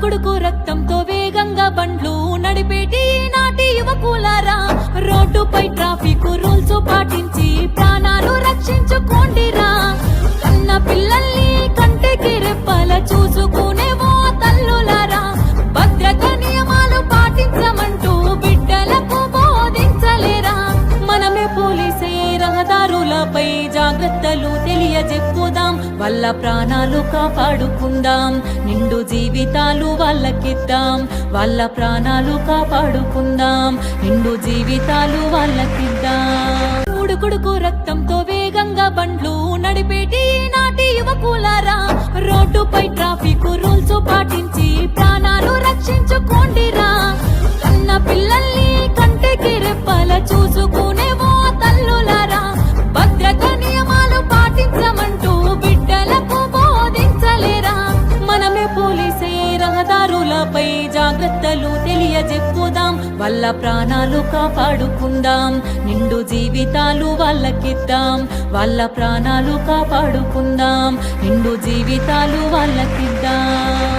కొడుకు రక్తంతో వేగంగా బండ్లు నడిపేటి నాటి యువకులారా. రోడ్డుపై ట్రాఫిక్ రూల్స్ పాటించి ప్రాణాలు రక్షించుకోండిరా. కన్న పిల్లల్ని కంటికి రెప్పల చూసుకునే ఓ తల్లులారా. భద్రత నియమాలు పాటించమంటూ బిడ్డలకు బోధించలేరా. మనమే పోలీసే రహదారులపై జాగ్రత్తలు తెలియజెప్పు వాళ్ళ ప్రాణాలు కాపాడుకుందాం. నిండు జీవితాలు వాళ్ళకిద్దాం. వాళ్ళ ప్రాణాలు కాపాడుకుందాం. నిండు జీవితాలు వాళ్ళకిద్దాం. కొడుకు రక్తంతో వేగంగా బండ్లు నడిపేటి నాటి యువకులారా. రోడ్డుపై ట్రాఫిక్ రూల్స్ పాటించి ప్రాణాలు రక్షించుకోండిరా. రహదారులపై జాగ్రత్తలు తెలియజెప్పుదాం. వాళ్ళ ప్రాణాలు కాపాడుకుందాం. నిండు జీవితాలు వాళ్ళకిద్దాం. వాళ్ళ ప్రాణాలు కాపాడుకుందాం. నిండు జీవితాలు వాళ్ళకిద్దాం.